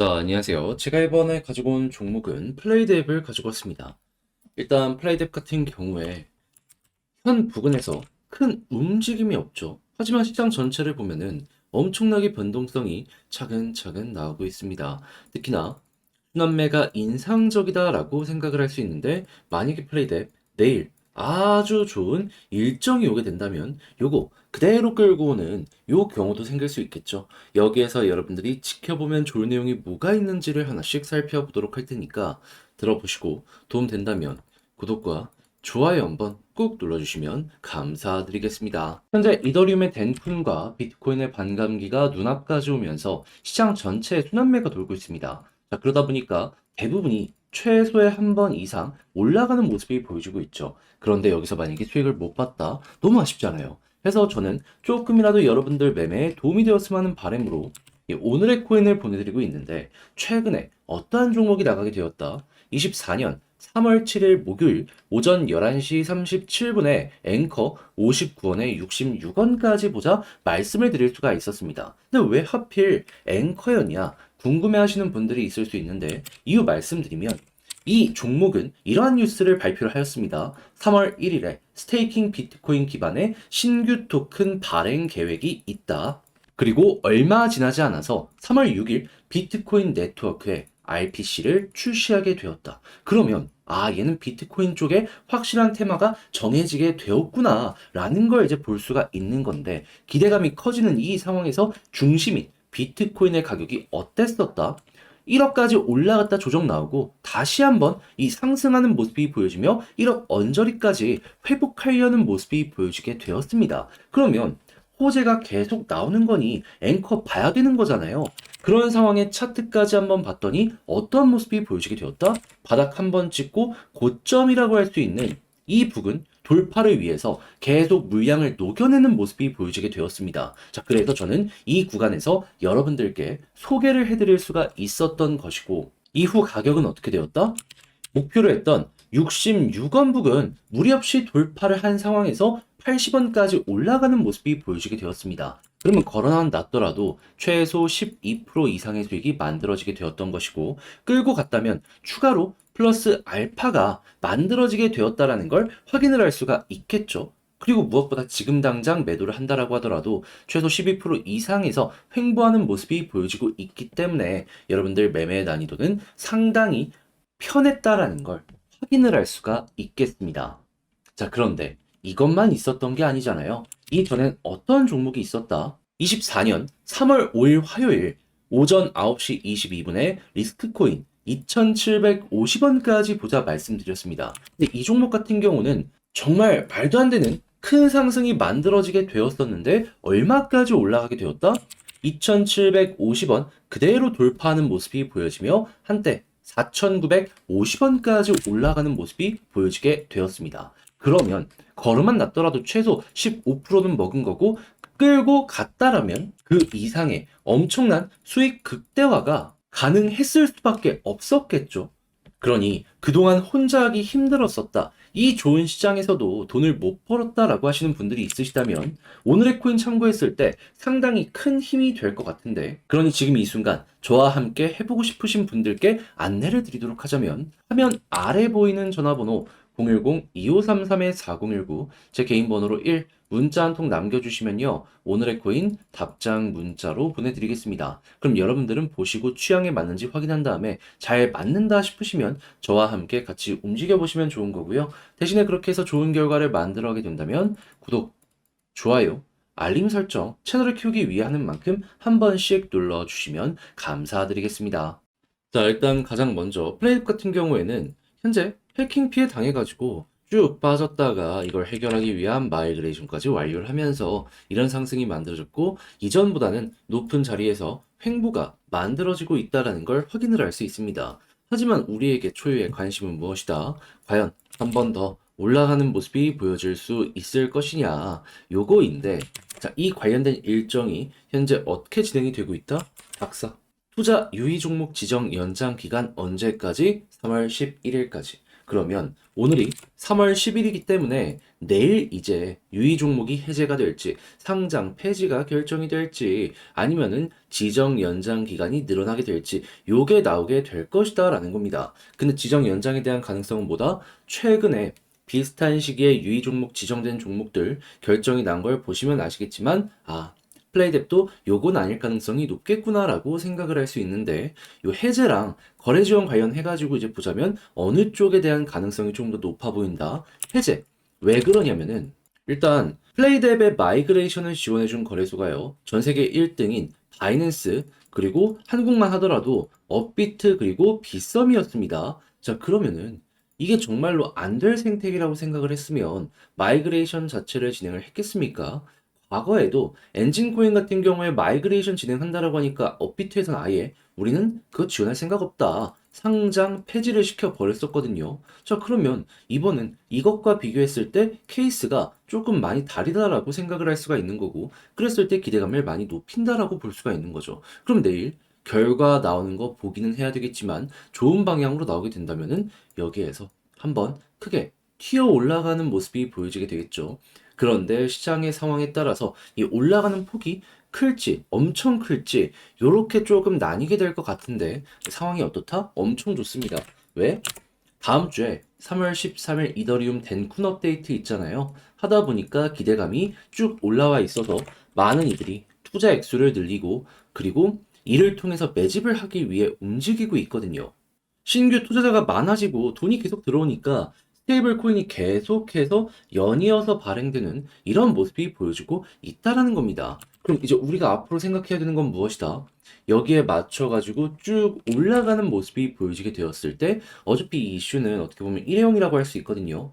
자, 안녕하세요. 제가 이번에 가지고 온 종목은 플레이드 앱을 가지고 왔습니다. 일단 플레이드 앱 같은 경우에 현 부근에서 큰 움직임이 없죠. 하지만 시장 전체를 보면은 엄청나게 변동성이 차근차근 나오고 있습니다. 특히나 순환매가 인상적이다라고 생각을 할 수 있는데 만약에 플레이드 앱 내일 아주 좋은 일정이 오게 된다면 요거 그대로 끌고 오는 요 경우도 생길 수 있겠죠. 여기에서 여러분들이 지켜보면 좋을 내용이 뭐가 있는지를 하나씩 살펴보도록 할 테니까 들어보시고 도움 된다면 구독과 좋아요 한번 꾹 눌러주시면 감사드리겠습니다. 현재 이더리움의 덴쿤과 비트코인의 반감기가 눈앞까지 오면서 시장 전체에 순환매가 돌고 있습니다. 자, 그러다 보니까 대부분이 최소의 한 번 이상 올라가는 모습이 보여주고 있죠. 그런데 여기서 만약에 수익을 못 봤다? 너무 아쉽잖아요. 그래서 저는 조금이라도 여러분들 매매에 도움이 되었으면 하는 바람으로 이 오늘의 코인을 보내드리고 있는데 최근에 어떠한 종목이 나가게 되었다? 24년 3월 7일 목요일 오전 11시 37분에 앵커 59원에 66원까지 보자 말씀을 드릴 수가 있었습니다. 근데 왜 하필 앵커였냐 궁금해 하시는 분들이 있을 수 있는데 이유 말씀드리면 이 종목은 이러한 뉴스를 발표를 하였습니다. 3월 1일에 스테이킹 비트코인 기반의 신규 토큰 발행 계획이 있다. 그리고 얼마 지나지 않아서 3월 6일 비트코인 네트워크에 RPC를 출시하게 되었다. 그러면 아 얘는 비트코인 쪽에 확실한 테마가 정해지게 되었구나 라는 걸 이제 볼 수가 있는 건데 기대감이 커지는 이 상황에서 중심인 비트코인의 가격이 어땠었다? 1억까지 올라갔다 조정 나오고 다시 한번 이 상승하는 모습이 보여지며 1억 언저리까지 회복하려는 모습이 보여지게 되었습니다. 그러면 호재가 계속 나오는 거니 앵커 봐야 되는 거잖아요. 그런 상황에 차트까지 한번 봤더니 어떤 모습이 보여지게 되었다? 바닥 한번 찍고 고점이라고 할 수 있는 이 부근 돌파를 위해서 계속 물량을 녹여내는 모습이 보여지게 되었습니다. 자, 그래서 저는 이 구간에서 여러분들께 소개를 해드릴 수가 있었던 것이고, 이후 가격은 어떻게 되었다? 목표로 했던 66원 부근 무리 없이 돌파를 한 상황에서 80원까지 올라가는 모습이 보여지게 되었습니다. 그러면 걸어난 낮더라도 최소 12% 이상의 수익이 만들어지게 되었던 것이고 끌고 갔다면 추가로 플러스 알파가 만들어지게 되었다라는 걸 확인을 할 수가 있겠죠. 그리고 무엇보다 지금 당장 매도를 한다라고 하더라도 최소 12% 이상에서 횡보하는 모습이 보여지고 있기 때문에 여러분들 매매 난이도는 상당히 편했다라는 걸 확인을 할 수가 있겠습니다. 자, 그런데 이것만 있었던 게 아니잖아요. 이전엔 어떤 종목이 있었다? 24년 3월 5일 화요일 오전 9시 22분에 리스크코인 2,750원까지 보자 말씀드렸습니다. 근데 이 종목 같은 경우는 정말 말도 안 되는 큰 상승이 만들어지게 되었었는데 얼마까지 올라가게 되었다? 2,750원 그대로 돌파하는 모습이 보여지며 한때 4,950원까지 올라가는 모습이 보여지게 되었습니다. 그러면 걸음만 났더라도 최소 15%는 먹은 거고 끌고 갔다라면 그 이상의 엄청난 수익 극대화가 가능했을 수밖에 없었겠죠. 그러니 그동안 혼자 하기 힘들었었다. 이 좋은 시장에서도 돈을 못 벌었다라고 하시는 분들이 있으시다면 오늘의 코인 참고했을 때 상당히 큰 힘이 될 것 같은데 그러니 지금 이 순간 저와 함께 해보고 싶으신 분들께 안내를 드리도록 하자면 화면 아래 보이는 전화번호 010-2533-4019 제 개인 번호로 1 문자 한 통 남겨주시면요 오늘의 코인 답장 문자로 보내드리겠습니다. 그럼 여러분들은 보시고 취향에 맞는지 확인한 다음에 잘 맞는다 싶으시면 저와 함께 같이 움직여 보시면 좋은 거고요. 대신에 그렇게 해서 좋은 결과를 만들어가게 된다면 구독, 좋아요, 알림 설정, 채널을 키우기 위해 하는 만큼 한 번씩 눌러주시면 감사드리겠습니다. 자, 일단 가장 먼저 플레이업 같은 경우에는 현재 해킹 피해 당해가지고 쭉 빠졌다가 이걸 해결하기 위한 마이그레이션까지 완료를 하면서 이런 상승이 만들어졌고 이전보다는 높은 자리에서 횡보가 만들어지고 있다는 걸 확인을 할 수 있습니다. 하지만 우리에게 초유의 관심은 무엇이다? 과연 한 번 더 올라가는 모습이 보여질 수 있을 것이냐? 요거인데, 자, 이 관련된 일정이 현재 어떻게 진행이 되고 있다? 박사. 투자 유의 종목 지정 연장 기간 언제까지? 3월 11일까지. 그러면 오늘이 3월 10일이기 때문에 내일 이제 유의 종목이 해제가 될지 상장 폐지가 결정이 될지 아니면은 지정 연장 기간이 늘어나게 될지 요게 나오게 될 것이다 라는 겁니다. 근데 지정 연장에 대한 가능성은 뭐다? 최근에 비슷한 시기에 유의 종목 지정된 종목들 결정이 난 걸 보시면 아시겠지만 아 플레이뎁도 요건 아닐 가능성이 높겠구나라고 생각을 할 수 있는데 요 해제랑 거래 지원 관련 해가지고 이제 보자면 어느 쪽에 대한 가능성이 좀 더 높아 보인다. 해제. 왜 그러냐면은 일단 플레이뎁의 마이그레이션을 지원해준 거래소가요. 전 세계 1등인 바이낸스 그리고 한국만 하더라도 업비트 그리고 빗썸이었습니다. 자 그러면은 이게 정말로 안 될 생태계라고 생각을 했으면 마이그레이션 자체를 진행을 했겠습니까? 과거에도 엔진 코인 같은 경우에 마이그레이션 진행한다라고 하니까 업비트에서는 아예 우리는 그거 지원할 생각 없다. 상장 폐지를 시켜 버렸었거든요. 자, 그러면 이번은 이것과 비교했을 때 케이스가 조금 많이 다르다라고 생각을 할 수가 있는 거고, 그랬을 때 기대감을 많이 높인다라고 볼 수가 있는 거죠. 그럼 내일 결과 나오는 거 보기는 해야 되겠지만 좋은 방향으로 나오게 된다면은 여기에서 한번 크게 튀어 올라가는 모습이 보여지게 되겠죠. 그런데 시장의 상황에 따라서 이 올라가는 폭이 클지, 엄청 클지, 요렇게 조금 나뉘게 될 것 같은데 상황이 어떻다? 엄청 좋습니다. 왜? 다음 주에 3월 13일 이더리움 덴쿤 업데이트 있잖아요. 하다 보니까 기대감이 쭉 올라와 있어서 많은 이들이 투자 액수를 늘리고 그리고 이를 통해서 매집을 하기 위해 움직이고 있거든요. 신규 투자자가 많아지고 돈이 계속 들어오니까 스테이블 코인이 계속해서 연이어서 발행되는 이런 모습이 보여지고 있다라는 겁니다. 그럼 이제 우리가 앞으로 생각해야 되는 건 무엇이다? 여기에 맞춰가지고 쭉 올라가는 모습이 보여지게 되었을 때 어차피 이 이슈는 어떻게 보면 일회용이라고 할 수 있거든요.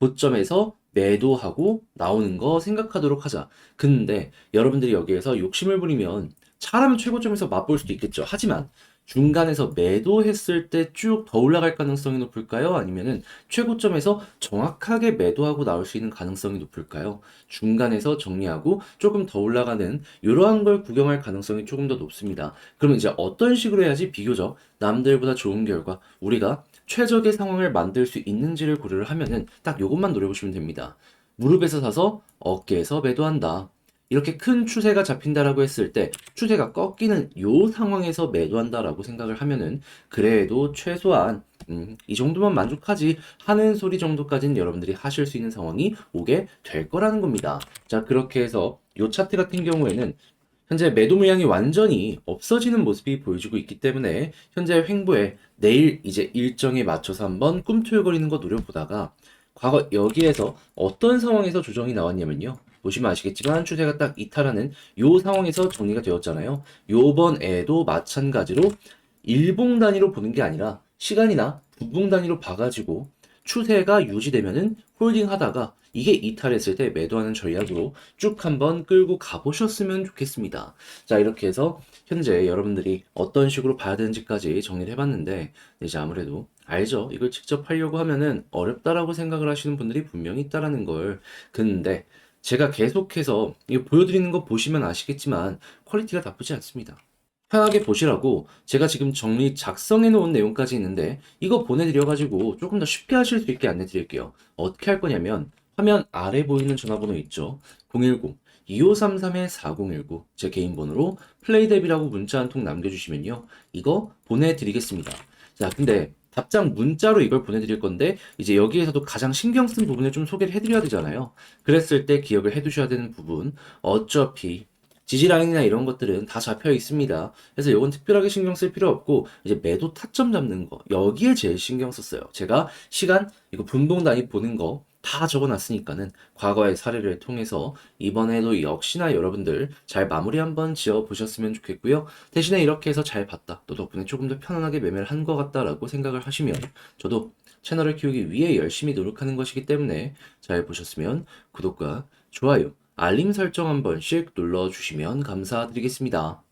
고점에서 매도하고 나오는 거 생각하도록 하자. 근데 여러분들이 여기에서 욕심을 부리면 잘하면 최고점에서 맛볼 수도 있겠죠. 하지만 중간에서 매도했을 때 쭉 더 올라갈 가능성이 높을까요? 아니면은 최고점에서 정확하게 매도하고 나올 수 있는 가능성이 높을까요? 중간에서 정리하고 조금 더 올라가는 이러한 걸 구경할 가능성이 조금 더 높습니다. 그러면 이제 어떤 식으로 해야지 비교적 남들보다 좋은 결과 우리가 최적의 상황을 만들 수 있는지를 고려를 하면은 딱 요것만 노려보시면 됩니다. 무릎에서 사서 어깨에서 매도한다. 이렇게 큰 추세가 잡힌다라고 했을 때 추세가 꺾이는 요 상황에서 매도한다라고 생각을 하면은 그래도 최소한 음, 이 정도만 만족하지 하는 소리 정도까지는 여러분들이 하실 수 있는 상황이 오게 될 거라는 겁니다. 자, 그렇게 해서 요 차트 같은 경우에는 현재 매도 물량이 완전히 없어지는 모습이 보여지고 있기 때문에 현재 횡보에 내일 이제 일정에 맞춰서 한번 꿈틀거리는 거 노려보다가 과거 여기에서 어떤 상황에서 조정이 나왔냐면요. 보시면 아시겠지만 추세가 딱 이탈하는 요 상황에서 정리가 되었잖아요. 요번에도 마찬가지로 일봉 단위로 보는 게 아니라 시간이나 분봉 단위로 봐가지고 추세가 유지되면은 홀딩 하다가 이게 이탈했을 때 매도하는 전략으로 쭉 한번 끌고 가보셨으면 좋겠습니다. 자, 이렇게 해서 현재 여러분들이 어떤 식으로 봐야 되는지까지 정리를 해봤는데, 이제 아무래도 알죠? 이걸 직접 하려고 하면은 어렵다라고 생각을 하시는 분들이 분명히 있다라는 걸. 근데 제가 계속해서 이거 보여드리는 거 보시면 아시겠지만 퀄리티가 나쁘지 않습니다. 편하게 보시라고 제가 지금 정리 작성해 놓은 내용까지 있는데 이거 보내드려가지고 조금 더 쉽게 하실 수 있게 안내 드릴게요. 어떻게 할 거냐면 화면 아래 보이는 전화번호 있죠? 010 2533-4019 제 개인 번호로 플레이뎁이라고 문자 한 통 남겨주시면요. 이거 보내드리겠습니다. 자, 근데 답장 문자로 이걸 보내드릴 건데 이제 여기에서도 가장 신경 쓴 부분을 좀 소개를 해드려야 되잖아요. 그랬을 때 기억을 해두셔야 되는 부분 어차피 지지라인이나 이런 것들은 다 잡혀 있습니다. 그래서 이건 특별하게 신경 쓸 필요 없고 이제 매도 타점 잡는 거 여기에 제일 신경 썼어요. 제가 시간 이거 분봉 단위 보는 거 다 적어놨으니까는 과거의 사례를 통해서 이번에도 역시나 여러분들 잘 마무리 한번 지어 보셨으면 좋겠고요. 대신에 이렇게 해서 잘 봤다. 또 덕분에 조금 더 편안하게 매매를 한 것 같다라고 생각을 하시면 저도 채널을 키우기 위해 열심히 노력하는 것이기 때문에 잘 보셨으면 구독과 좋아요, 알림 설정 한 번씩 눌러주시면 감사드리겠습니다.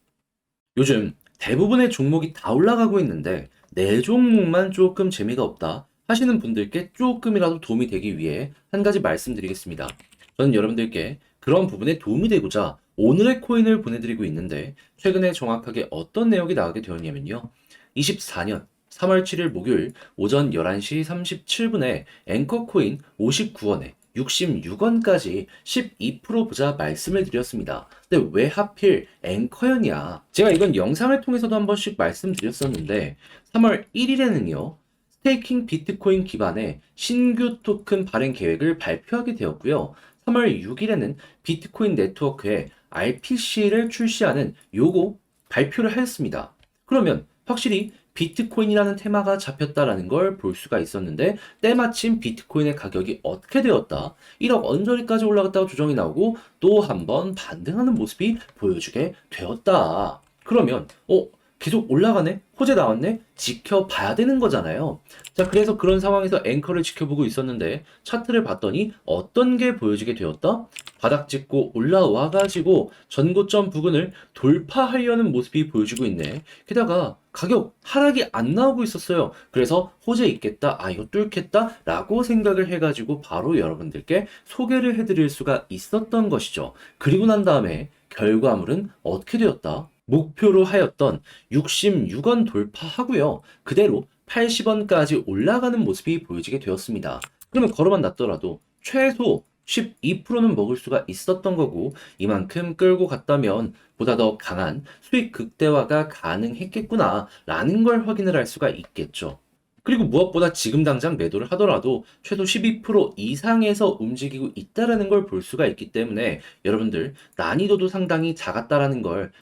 요즘 대부분의 종목이 다 올라가고 있는데 내 종목만 조금 재미가 없다 하시는 분들께 조금이라도 도움이 되기 위해 한 가지 말씀드리겠습니다. 저는 여러분들께 그런 부분에 도움이 되고자 오늘의 코인을 보내드리고 있는데 최근에 정확하게 어떤 내용이 나오게 되었냐면요. 24년 3월 7일 목요일 오전 11시 37분에 앵커 코인 59원에 66원까지 12% 보자 말씀을 드렸습니다. 근데 왜 하필 앵커였냐? 제가 이건 영상을 통해서도 한 번씩 말씀드렸었는데 3월 1일에는요. 스테이킹 비트코인 기반의 신규 토큰 발행 계획을 발표하게 되었고요. 3월 6일에는 비트코인 네트워크에 RPC를 출시하는 요거 발표를 하였습니다. 그러면 확실히 비트코인이라는 테마가 잡혔다라는 걸 볼 수가 있었는데 때마침 비트코인의 가격이 어떻게 되었다 1억 언저리까지 올라갔다가 조정이 나오고 또 한 번 반등하는 모습이 보여주게 되었다 그러면 어 계속 올라가네 호재 나왔네 지켜봐야 되는 거잖아요 자 그래서 그런 상황에서 앵커를 지켜보고 있었는데 차트를 봤더니 어떤 게 보여지게 되었다 바닥 찍고 올라와 가지고 전고점 부근을 돌파하려는 모습이 보여지고 있네 게다가 가격 하락이 안 나오고 있었어요. 그래서 호재 있겠다, 아 이거 뚫겠다 라고 생각을 해가지고 바로 여러분들께 소개를 해드릴 수가 있었던 것이죠. 그리고 난 다음에 결과물은 어떻게 되었다? 목표로 하였던 66원 돌파하고요. 그대로 80원까지 올라가는 모습이 보여지게 되었습니다. 그러면 걸어만 놨더라도 최소 12%는 먹을 수가 있었던 거고 이만큼 끌고 갔다면 보다 더 강한 수익 극대화가 가능했겠구나 라는 걸 확인을 할 수가 있겠죠. 그리고 무엇보다 지금 당장 매도를 하더라도 최소 12% 이상에서 움직이고 있다라는 걸 볼 수가 있기 때문에 여러분들 난이도도 상당히 작았다라는 걸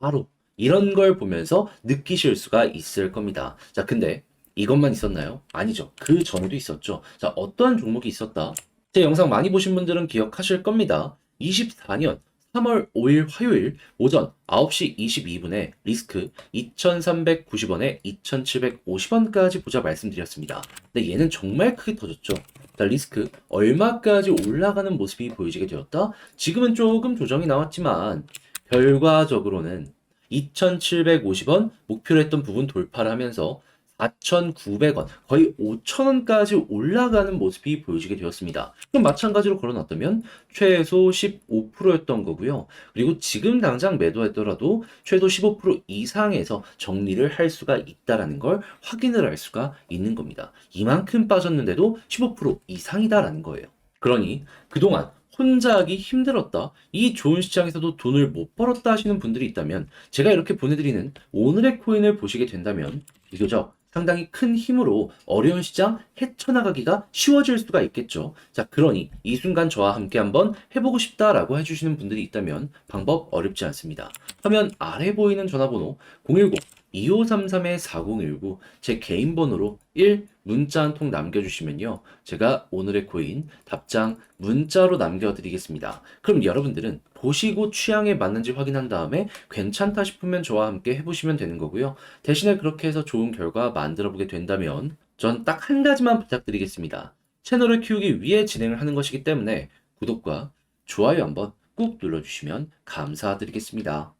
바로 이런 걸 보면서 느끼실 수가 있을 겁니다. 자, 근데 이것만 있었나요? 아니죠. 그 전에도 있었죠. 자, 어떠한 종목이 있었다? 제 영상 많이 보신 분들은 기억하실 겁니다. 24년 3월 5일 화요일 오전 9시 22분에 리스크 2,390원에 2,750원까지 보자 말씀드렸습니다. 근데 얘는 정말 크게 터졌죠. 자, 리스크 얼마까지 올라가는 모습이 보여지게 되었다? 지금은 조금 조정이 나왔지만 결과적으로는 2,750원 목표로 했던 부분 돌파를 하면서 4,900원, 거의 5,000원까지 올라가는 모습이 보여지게 되었습니다. 그럼 마찬가지로 걸어놨다면 최소 15%였던 거고요. 그리고 지금 당장 매도했더라도 최소 15% 이상에서 정리를 할 수가 있다라는 걸 확인을 할 수가 있는 겁니다. 이만큼 빠졌는데도 15% 이상이다라는 거예요. 그러니 그동안 혼자 하기 힘들었다. 이 좋은 시장에서도 돈을 못 벌었다 하시는 분들이 있다면 제가 이렇게 보내드리는 오늘의 코인을 보시게 된다면 비교적 상당히 큰 힘으로 어려운 시장 헤쳐나가기가 쉬워질 수가 있겠죠. 자, 그러니 이 순간 저와 함께 한번 해보고 싶다라고 해주시는 분들이 있다면 방법 어렵지 않습니다. 화면 아래 보이는 전화번호 010-2533-4019 제 개인 번호로 1 문자 한 통 남겨주시면요. 제가 오늘의 코인 답장 문자로 남겨드리겠습니다. 그럼 여러분들은 보시고 취향에 맞는지 확인한 다음에 괜찮다 싶으면 저와 함께 해보시면 되는 거고요. 대신에 그렇게 해서 좋은 결과 만들어 보게 된다면 전 딱 한 가지만 부탁드리겠습니다. 채널을 키우기 위해 진행을 하는 것이기 때문에 구독과 좋아요 한번 꾹 눌러주시면 감사드리겠습니다.